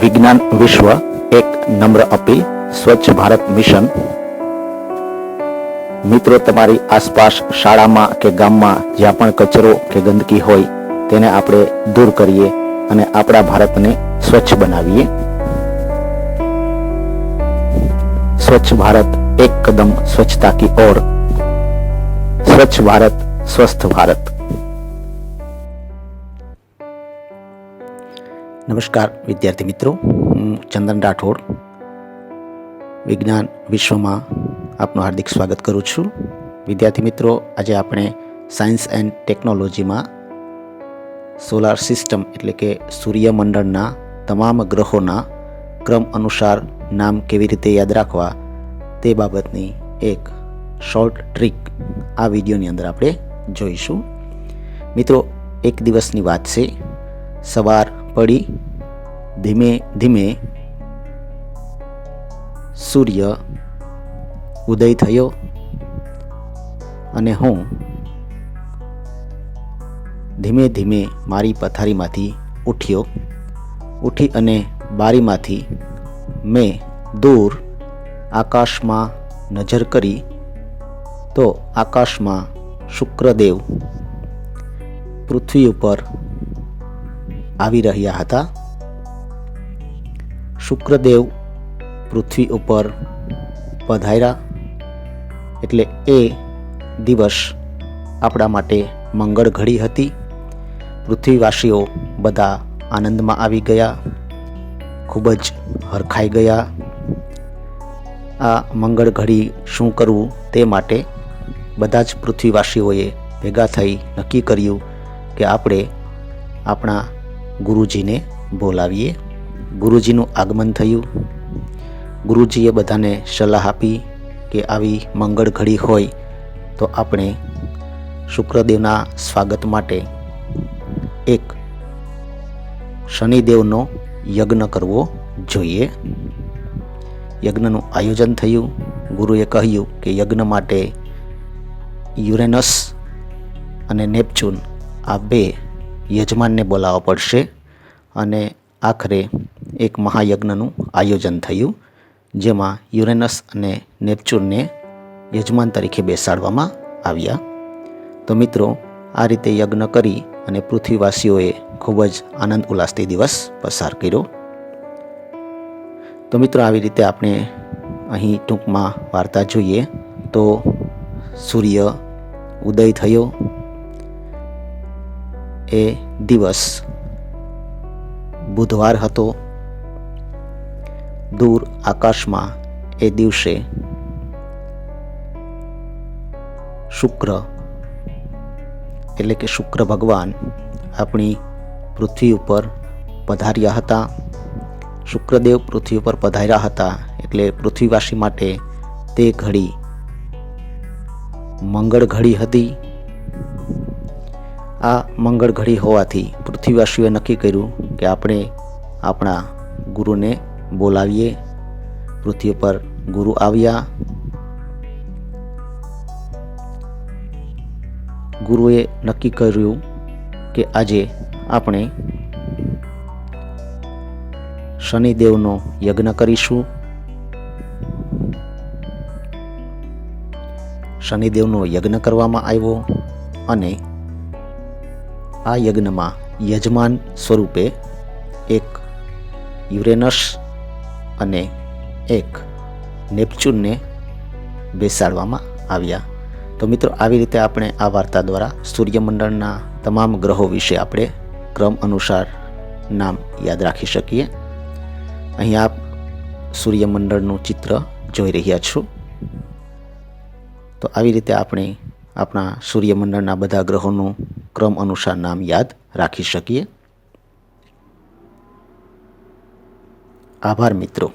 વિજ્ઞાન વિશ્વ એક નમ્ર અપીલ, સ્વચ્છ ભારત મિશન. મિત્રો, તમારી આસપાસ શાળામાં કે ગામમાં જ્યાં પણ કચરો કે ગંદકી હોય, તેને આપણે દૂર કરીએ અને આપણા ભારતને સ્વચ્છ બનાવીએ. સ્વચ્છ ભારત એક કદમ સ્વચ્છતા કી ઓર. સ્વચ્છ ભારત, સ્વસ્થ ભારત. નમસ્કાર, વિદ્યાર્થી મિત્રો. હું ચંદન રાઠોડ, વિજ્ઞાન વિશ્વમાં આપનું હાર્દિક સ્વાગત કરું છું. વિદ્યાર્થી મિત્રો, આજે આપણે સાયન્સ એન્ડ ટેકનોલોજીમાં સોલાર સિસ્ટમ એટલે કે સૂર્યમંડળના તમામ ગ્રહોના ક્રમ અનુસાર નામ કેવી રીતે યાદ રાખવા તે બાબતની એક શોર્ટ ટ્રીક આ વિડીયોની અંદર આપણે જોઈશું. મિત્રો, એક દિવસની વાત છે. સવાર પડી ધીમે ધીમે સૂર્ય ઉદય થયો અને હું ધીમે ધીમે મારી પથારીમાંથી ઉઠ્યો. ઉઠી અને બારીમાંથી મેં દૂર આકાશમાં નજર કરી તો આકાશમાં શુક્રદેવ પૃથ્વી ઉપર આવી રહ્યા હતા. શુક્રદેવ પૃથ્વી ઉપર પધાર્યા. એટલે એ દિવસ આપણા માટે મંગળ ઘડી હતી. પૃથ્વીવાસીઓ બધા આનંદમાં આવી ગયા. ખૂબ જ હરખાઈ ગયા. આ મંગળ ઘડી શું કરવું તે માટે બધા જ પૃથ્વીવાસીઓએ ભેગા થઈ નક્કી કર્યું કે આપણે આપણા ગુરુજીને બોલાવીએ. ગુરુજીનું આગમન થયું. ગુરુજીએ બધાને સલાહ આપી કે આવી મંગળ ઘડી હોય તો આપણે શુક્રદેવના સ્વાગત માટે એક શનિદેવનો યજ્ઞ કરવો જોઈએ. યજ્ઞનું આયોજન થયું. ગુરુએ કહ્યું કે યજ્ઞ માટે યુરેનસ અને નેપચ્યુન આ બે યજમાનને બોલાવવા પડશે અને આખરે એક મહાયજ્ઞનું આયોજન થયું, જેમાં યુરેનસ અને નેપચ્યુનને યજમાન તરીકે બેસાડવામાં આવ્યા. તો મિત્રો, આ રીતે યજ્ઞ કરી અને પૃથ્વીવાસીઓએ ખૂબ જ આનંદ ઉલ્લાસથી દિવસ પસાર કર્યો. તો મિત્રો, આવી રીતે આપણે અહીં ટૂંકમાં વાર્તા જોઈએ. તો સૂર્ય ઉદય થયો. એ દિવસ. બુધવાર હતો. દૂર આકાશમાં એ દિવસે શુક્ર, એટલે કે શુક્ર ભગવાન આપણી પૃથ્વી ઉપર પધાર્યા હતા. શુક્રદેવ પૃથ્વી ઉપર પધાર્યા હતા, એટલે પૃથ્વીવાસી માટે તે ઘડી, મંગળ ઘડી હતી. આ મંગળ ઘડી હોવાથી પૃથ્વીવાસીઓએ નક્કી કર્યું કે આપણે આપણા ગુરુને બોલાવીએ. પૃથ્વી પર ગુરુ આવ્યા. ગુરુએ નક્કી કર્યું કે આજે આપણે શનિદેવનો યજ્ઞ કરીશું. શનિદેવનો યજ્ઞ કરવામાં આવ્યો અને આ યજ્ઞમાં યજમાન સ્વરૂપે એક યુરેનસ અને એક નેપચ્યુનને બેસાડવામાં આવ્યા. તો મિત્રો, આવી રીતે આપણે આ વાર્તા દ્વારા સૂર્યમંડળના તમામ ગ્રહો વિશે આપણે ક્રમ અનુસાર નામ યાદ રાખી શકીએ. અહીં આપ સૂર્યમંડળનું ચિત્ર જોઈ રહ્યા છો. તો આવી રીતે આપણે આપણા સૂર્યમંડળના બધા ગ્રહોનું ક્રમ અનુસાર નામ યાદ રાખી શકીએ? આભાર મિત્રો.